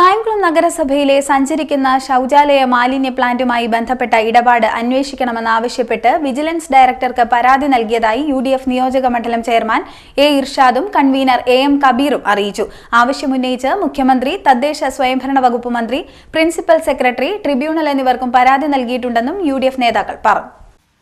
കായംകുളം നഗരസഭയിലെ സഞ്ചരിക്കുന്ന ശൗചാലയ മാലിന്യ പ്ലാന്റുമായി ബന്ധപ്പെട്ട ഇടപാട് അന്വേഷിക്കണമെന്നാവശ്യപ്പെട്ട് വിജിലൻസ് ഡയറക്ടർക്ക് പരാതി നൽകിയതായി യു ഡി എഫ് നിയോജക മണ്ഡലം ചെയർമാൻ എ ഇർഷാദും കൺവീനർ എ എം കബീറും അറിയിച്ചു. ആവശ്യമുന്നയിച്ച് മുഖ്യമന്ത്രി തദ്ദേശ സ്വയംഭരണ വകുപ്പ് മന്ത്രി പ്രിൻസിപ്പൽ സെക്രട്ടറി ട്രിബ്യൂണൽ എന്നിവർക്കും പരാതി നൽകിയിട്ടുണ്ടെന്നും യു നേതാക്കൾ പറഞ്ഞു.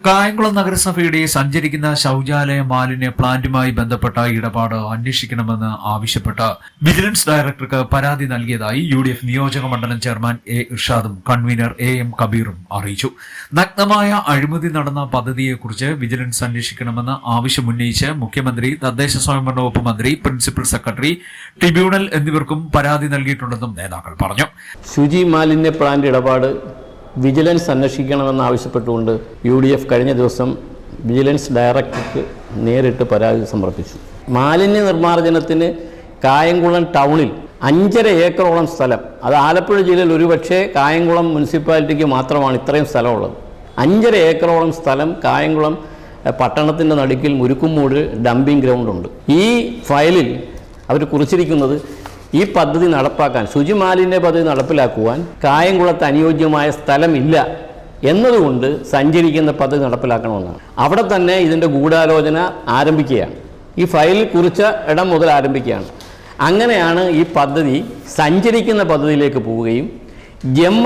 കായംകുളം നഗരസഭയുടെ സഞ്ചരിക്കുന്ന ശൌചാലയ മാലിന്യ പ്ലാന്റുമായി ബന്ധപ്പെട്ട ഇടപാട് അന്വേഷിക്കണമെന്ന് ആവശ്യപ്പെട്ട് വിജിലൻസ് ഡയറക്ടർക്ക് പരാതി നൽകിയതായി യു ഡി എഫ് നിയോജക മണ്ഡലം ചെയർമാൻ എ ഇർഷാദും കൺവീനർ എ എം കബീറും അറിയിച്ചു. നഗ്നമായ അഴിമതി നടന്ന പദ്ധതിയെക്കുറിച്ച് വിജിലൻസ് അന്വേഷിക്കണമെന്ന് ആവശ്യമുന്നയിച്ച് മുഖ്യമന്ത്രി തദ്ദേശ സ്വയംഭരണ വകുപ്പ് മന്ത്രി പ്രിൻസിപ്പൽ സെക്രട്ടറി ട്രിബ്യൂണൽ എന്നിവർക്കും പരാതി നൽകിയിട്ടുണ്ടെന്നും നേതാക്കൾ പറഞ്ഞു. ശുചി മാലിന്യ പ്ലാന്റ് ഇടപാട് വിജിലൻസ് അന്വേഷിക്കണമെന്ന് ആവശ്യപ്പെട്ടുകൊണ്ട് യു ഡി എഫ് കഴിഞ്ഞ ദിവസം വിജിലൻസ് ഡയറക്ടർക്ക് നേരിട്ട് പരാതി സമർപ്പിച്ചു. മാലിന്യ നിർമ്മാർജനത്തിന് കായംകുളം ടൗണിൽ അഞ്ചര ഏക്കറോളം സ്ഥലം അത് ആലപ്പുഴ ജില്ലയിൽ ഒരുപക്ഷേ കായംകുളം മുനിസിപ്പാലിറ്റിക്ക് മാത്രമാണ് ഇത്രയും സ്ഥലമുള്ളത്. അഞ്ചര ഏക്കറോളം സ്ഥലം കായംകുളം പട്ടണത്തിന്റെ നടുക്കിൽ മുരുക്കുമൂട് ഡംപിംഗ് ഗ്രൗണ്ടുണ്ട് ഈ ഫയലിൽ അവർ കുറിച്ചിരിക്കുന്നത് ഈ പദ്ധതി നടപ്പാക്കാൻ ശുചിമാലിന്യ പദ്ധതി നടപ്പിലാക്കുവാൻ കായംകുളത്ത് അനുയോജ്യമായ സ്ഥലമില്ല എന്നതുകൊണ്ട് സഞ്ചരിക്കുന്ന പദ്ധതി നടപ്പിലാക്കണമെന്നാണ്. അവിടെ തന്നെ ഇതിന്റെ ഗൂഢാലോചന ആരംഭിക്കുകയാണ്. ഈ ഫയലിൽ കുറിച്ച ഇടം മുതൽ ആരംഭിക്കുകയാണ്. അങ്ങനെയാണ് ഈ പദ്ധതി സഞ്ചരിക്കുന്ന പദ്ധതിയിലേക്ക് പോവുകയും ജെം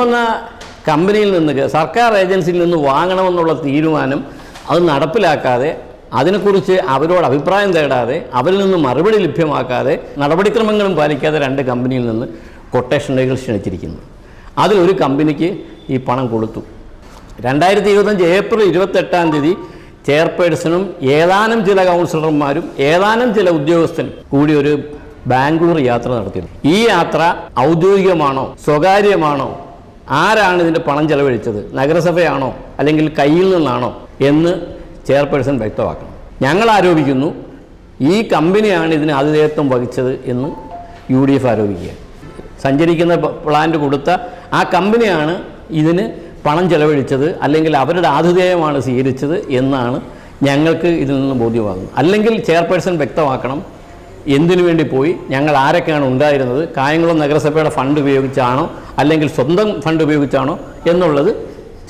കമ്പനിയിൽ നിന്ന് സർക്കാർ ഏജൻസിയിൽ നിന്ന് വാങ്ങണമെന്നുള്ള തീരുമാനം അത് നടപ്പിലാക്കാതെ അതിനെക്കുറിച്ച് അവരോട് അഭിപ്രായം തേടാതെ അവരിൽ നിന്ന് മറുപടി ലഭ്യമാക്കാതെ നടപടിക്രമങ്ങളും പാലിക്കാതെ രണ്ട് കമ്പനിയിൽ നിന്ന് കൊട്ടേഷനുകൾ ക്ഷണിച്ചിരിക്കുന്നു. അതിലൊരു കമ്പനിക്ക് ഈ പണം കൊടുത്തു. രണ്ടായിരത്തി ഇരുപത്തഞ്ച് ഏപ്രിൽ ഇരുപത്തെട്ടാം തീയതി ചെയർപേഴ്സണും ഏതാനും ചില കൗൺസിലർമാരും ഏതാനും ചില ഉദ്യോഗസ്ഥനും കൂടി ഒരു ബാംഗ്ലൂർ യാത്ര നടത്തിയിരുന്നു. ഈ യാത്ര ഔദ്യോഗികമാണോ സ്വകാര്യമാണോ ആരാണ് ഇതിന്റെ പണം ചെലവഴിച്ചത് നഗരസഭയാണോ അല്ലെങ്കിൽ കയ്യിൽ നിന്നാണോ എന്ന് ചെയർപേഴ്സൺ വ്യക്തമാക്കണം. ഞങ്ങൾ ആരോപിക്കുന്നു ഈ കമ്പനിയാണ് ഇതിന് ആതിഥേയത്വം വഹിച്ചത് എന്ന് യു ഡി എഫ് ആരോപിക്കുക സഞ്ചരിക്കുന്ന പ്ലാന്റ് കൊടുത്ത ആ കമ്പനിയാണ് ഇതിന് പണം ചെലവഴിച്ചത് അല്ലെങ്കിൽ അവരുടെ ആതിഥേയമാണ് സ്വീകരിച്ചത് എന്നാണ് ഞങ്ങൾക്ക് ഇതിൽ നിന്ന് ബോധ്യമാകുന്നത്. അല്ലെങ്കിൽ ചെയർപേഴ്സൺ വ്യക്തമാക്കണം എന്തിനു വേണ്ടി പോയി ഞങ്ങൾ ആരൊക്കെയാണ് ഉണ്ടായിരുന്നത് കായംകുളം നഗരസഭയുടെ ഫണ്ട് ഉപയോഗിച്ചാണോ അല്ലെങ്കിൽ സ്വന്തം ഫണ്ട് ഉപയോഗിച്ചാണോ എന്നുള്ളത്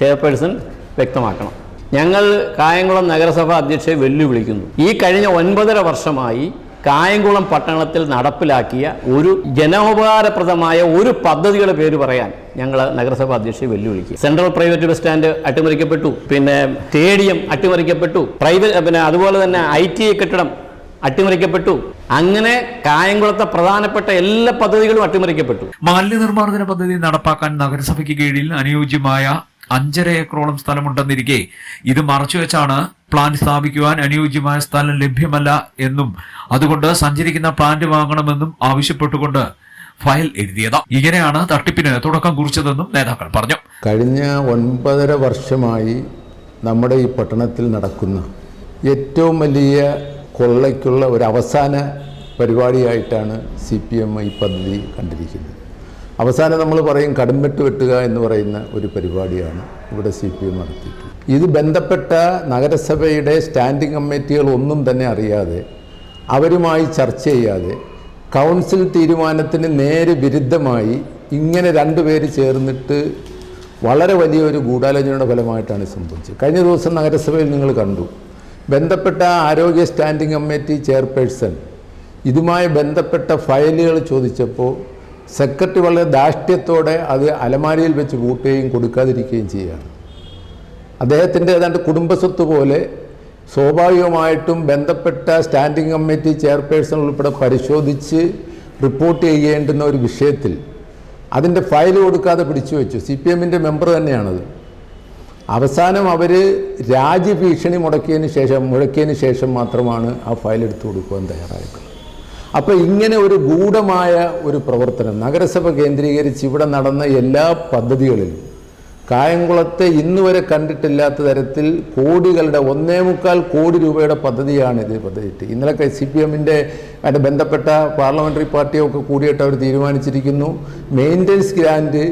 ചെയർപേഴ്സൺ വ്യക്തമാക്കണം. ഞങ്ങൾ കായംകുളം നഗരസഭ അധ്യക്ഷയെ വെല്ലുവിളിക്കുന്നു. ഈ കഴിഞ്ഞ ഒൻപതര വർഷമായി കായംകുളം പട്ടണത്തിൽ നടപ്പിലാക്കിയ ഒരു ജനോപകാരപ്രദമായ ഒരു പദ്ധതിയുടെ പേര് പറയാൻ ഞങ്ങൾ നഗരസഭാ അധ്യക്ഷയെ വെല്ലുവിളിക്കുക. സെൻട്രൽ പ്രൈവറ്റ് ബസ് സ്റ്റാൻഡ് അട്ടിമറിക്കപ്പെട്ടു പിന്നെ സ്റ്റേഡിയം അട്ടിമറിക്കപ്പെട്ടു പ്രൈവറ്റ് പിന്നെ അതുപോലെ തന്നെ ഐ ടി കെട്ടിടം അട്ടിമറിക്കപ്പെട്ടു. അങ്ങനെ കായംകുളത്തെ പ്രധാനപ്പെട്ട എല്ലാ പദ്ധതികളും അട്ടിമറിക്കപ്പെട്ടു. മാലിന്യ നിർമ്മാർജന പദ്ധതി നടപ്പാക്കാൻ നഗരസഭയ്ക്ക് കീഴിൽ അനുയോജ്യമായ അഞ്ചര ഏക്കറോളം സ്ഥലമുണ്ടെന്നിരിക്കെ ഇത് മറച്ചുവെച്ചാണ് പ്ലാന്റ് സ്ഥാപിക്കുവാൻ അനുയോജ്യമായ സ്ഥലം ലഭ്യമല്ല എന്നും അതുകൊണ്ട് സഞ്ചരിക്കുന്ന പ്ലാന്റ് വാങ്ങണമെന്നും ആവശ്യപ്പെട്ടുകൊണ്ട് ഫയൽ എഴുതിയത്. ഇങ്ങനെയാണ് തട്ടിപ്പിന് തുടക്കം കുറിച്ചതെന്നും നേതാക്കൾ പറഞ്ഞു. കഴിഞ്ഞ ഒൻപതര വർഷമായി നമ്മുടെ ഈ പട്ടണത്തിൽ നടക്കുന്ന ഏറ്റവും വലിയ കൊള്ളയ്ക്കുള്ള ഒരു അവസാന പരിപാടിയായിട്ടാണ് സി പി എം ഈ പദ്ധതി കണ്ടിരിക്കുന്നത്. അവസാനം നമ്മൾ പറയും കടുംവെട്ട് വെട്ടുക എന്ന് പറയുന്ന ഒരു പരിപാടിയാണ് ഇവിടെ സി പി എം നടത്തിയിട്ടുള്ളത് ഇത് ബന്ധപ്പെട്ട നഗരസഭയുടെ സ്റ്റാൻഡിംഗ് കമ്മിറ്റികൾ ഒന്നും തന്നെ അറിയാതെ അവരുമായി ചർച്ച ചെയ്യാതെ കൗൺസിൽ തീരുമാനത്തിന് നേരെ വിരുദ്ധമായി ഇങ്ങനെ രണ്ടുപേര് ചേർന്നിട്ട് വളരെ വലിയൊരു ഗൂഢാലോചനയുടെ ഫലമായിട്ടാണ് സംഭവിച്ചത്. കഴിഞ്ഞ ദിവസം നഗരസഭയിൽ നിങ്ങൾ കണ്ടു ബന്ധപ്പെട്ട ആരോഗ്യ സ്റ്റാൻഡിംഗ് കമ്മിറ്റി ചെയർപേഴ്സൺ ഇതുമായി ബന്ധപ്പെട്ട ഫയലുകൾ ചോദിച്ചപ്പോൾ സെക്രട്ടറി വളരെ ധാഷ്ട്യത്തോടെ അത് അലമാരിയിൽ വെച്ച് കൂട്ടുകയും കൊടുക്കാതിരിക്കുകയും ചെയ്യുകയാണ്. അദ്ദേഹത്തിന്റെ ഏതാണ്ട് കുടുംബസ്വത്ത് പോലെ സ്വാഭാവികമായിട്ടും ബന്ധപ്പെട്ട സ്റ്റാൻഡിംഗ് കമ്മിറ്റി ചെയർപേഴ്സൺ ഉൾപ്പെടെ പരിശോധിച്ച് റിപ്പോർട്ട് ചെയ്യേണ്ടുന്ന ഒരു വിഷയത്തിൽ അതിന്റെ ഫയൽ കൊടുക്കാതെ പിടിച്ചു വെച്ചു. സി പി എമ്മിന്റെ മെമ്പർ തന്നെയാണത്. അവസാനം അവർ രാജ്യഭീഷണി മുടക്കിയതിന് ശേഷം മുഴക്കിയതിന് ശേഷം മാത്രമാണ് ആ ഫയൽ എടുത്തു കൊടുക്കുവാൻ തയ്യാറായിട്ടുള്ളത് അപ്പോൾ ഇങ്ങനെ ഒരു ഗൂഢമായ ഒരു പ്രവർത്തനം നഗരസഭ കേന്ദ്രീകരിച്ച് ഇവിടെ നടന്ന എല്ലാ പദ്ധതികളിലും കായംകുളത്തെ ഇന്ന് വരെ കണ്ടിട്ടില്ലാത്ത തരത്തിൽ കോടികളുടെ ഒന്നേ മുക്കാൽ കോടി രൂപയുടെ പദ്ധതിയാണ് ഇത് പദ്ധതി ഇന്നലെ സി പി എമ്മിന്റെ ആയിട്ട് ബന്ധപ്പെട്ട പാർലമെന്ററി പാർട്ടിയൊക്കെ കൂടിയിട്ട് അവർ തീരുമാനിച്ചിരിക്കുന്നു. മെയിന്റനൻസ് ഗ്രാൻഡ്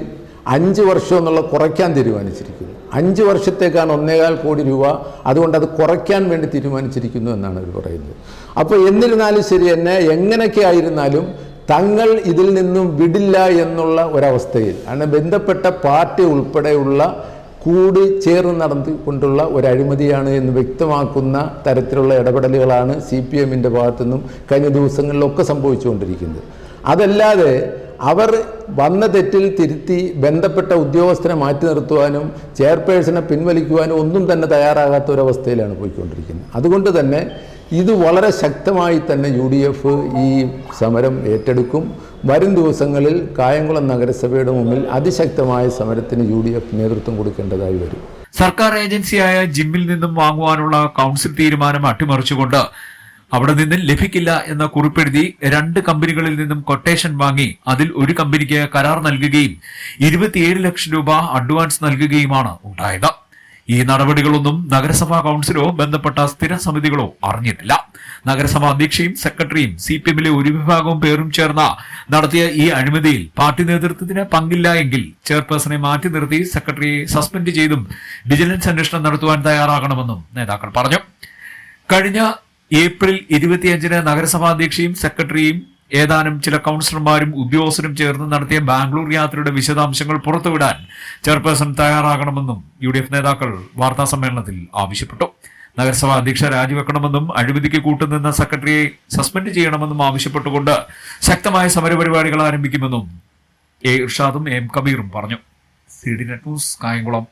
അഞ്ച് വർഷം എന്നുള്ള കുറയ്ക്കാൻ തീരുമാനിച്ചിരിക്കുന്നു. അഞ്ച് വർഷത്തേക്കാണ് ഒന്നേകാൽ കോടി രൂപ അതുകൊണ്ട് അത് കുറയ്ക്കാൻ വേണ്ടി തീരുമാനിച്ചിരിക്കുന്നു എന്നാണ് അവർ പറയുന്നത്. അപ്പോൾ എന്നിരുന്നാലും ശരി തന്നെ എങ്ങനെയൊക്കെ ആയിരുന്നാലും തങ്ങൾ ഇതിൽ നിന്നും വിടില്ല എന്നുള്ള ഒരവസ്ഥയിൽ അങ്ങനെ ബന്ധപ്പെട്ട പാർട്ടി ഉൾപ്പെടെയുള്ള കൂടി ചേർന്ന് നടന്നുകൊണ്ടുള്ള ഒരു അഴിമതിയാണ് എന്ന് വ്യക്തമാക്കുന്ന തരത്തിലുള്ള ഇടപെടലുകളാണ് സി പി എമ്മിന്റെ ഭാഗത്തുനിന്നും കഴിഞ്ഞ ദിവസങ്ങളിലൊക്കെ സംഭവിച്ചുകൊണ്ടിരിക്കുന്നത്. അതല്ലാതെ അവർ വന്ന തെറ്റിൽ തിരുത്തി ബന്ധപ്പെട്ട ഉദ്യോഗസ്ഥനെ മാറ്റി നിർത്തുവാനും ചെയർപേഴ്സണെ പിൻവലിക്കുവാനും ഒന്നും തന്നെ തയ്യാറാകാത്ത ഒരവസ്ഥയിലാണ് പോയിക്കൊണ്ടിരിക്കുന്നത്. അതുകൊണ്ട് തന്നെ ഇത് വളരെ ശക്തമായി തന്നെ യു ഡി എഫ് ഈ സമരം ഏറ്റെടുക്കും. വരും ദിവസങ്ങളിൽ കായംകുളം നഗരസഭയുടെ മുമ്പിൽ അതിശക്തമായ സമരത്തിന് യു ഡി എഫ് നേതൃത്വം കൊടുക്കേണ്ടതായി വരും. സർക്കാർ ഏജൻസിയായ ജിമ്മിൽ നിന്നും വാങ്ങുവാനുള്ള കൗൺസിൽ തീരുമാനം അട്ടിമറിച്ചുകൊണ്ട് അവിടെ നിന്ന് ലഭിക്കില്ല എന്ന കുറിപ്പെഴുതി രണ്ട് കമ്പനികളിൽ നിന്നും കൊട്ടേഷൻ വാങ്ങി അതിൽ ഒരു കമ്പനിക്ക് കരാർ നൽകുകയും ഇരുപത്തിയേഴ് ലക്ഷം രൂപ അഡ്വാൻസ് നൽകുകയുമാണ് ഉണ്ടായത്. ഈ നടപടികളൊന്നും നഗരസഭാ കൌൺസിലോ ബന്ധപ്പെട്ട സ്ഥിര സമിതികളോ അറിഞ്ഞിട്ടില്ല. നഗരസഭാ അധ്യക്ഷയും സെക്രട്ടറിയും സി പി എമ്മിലെ ഒരു വിഭാഗവും പേരും ചേർന്ന നടത്തിയ ഈ അഴിമതിയിൽ പാർട്ടി നേതൃത്വത്തിന് പങ്കില്ല എങ്കിൽ ചെയർപേഴ്സണെ മാറ്റി നിർത്തി സെക്രട്ടറിയെ സസ്പെൻഡ് ചെയ്തും വിജിലൻസ് അന്വേഷണം നടത്തുവാൻ തയ്യാറാകണമെന്നും നേതാക്കൾ പറഞ്ഞു. കഴിഞ്ഞ ഏപ്രിൽ ഇരുപത്തിയഞ്ചിന് നഗരസഭാ അധ്യക്ഷയും സെക്രട്ടറിയും ഏതാനും ചില കൌൺസിലർമാരും ഉദ്യോഗസ്ഥരും ചേർന്ന് നടത്തിയ ബാംഗ്ലൂർ യാത്രയുടെ വിശദാംശങ്ങൾ പുറത്തുവിടാൻ ചെയർപേഴ്സൺ തയ്യാറാകണമെന്നും യു ഡി എഫ് നേതാക്കൾ വാർത്താ സമ്മേളനത്തിൽ ആവശ്യപ്പെട്ടു. നഗരസഭാ അധ്യക്ഷ രാജിവെക്കണമെന്നും അഴിമതിക്ക് കൂട്ടുനിന്ന സെക്രട്ടറിയെ സസ്പെൻഡ് ചെയ്യണമെന്നും ആവശ്യപ്പെട്ടുകൊണ്ട് ശക്തമായ സമരപരിപാടികൾ ആരംഭിക്കുമെന്നും എ ഇർഷാദും എം കബീറും പറഞ്ഞു. C D net news Kayamkulam.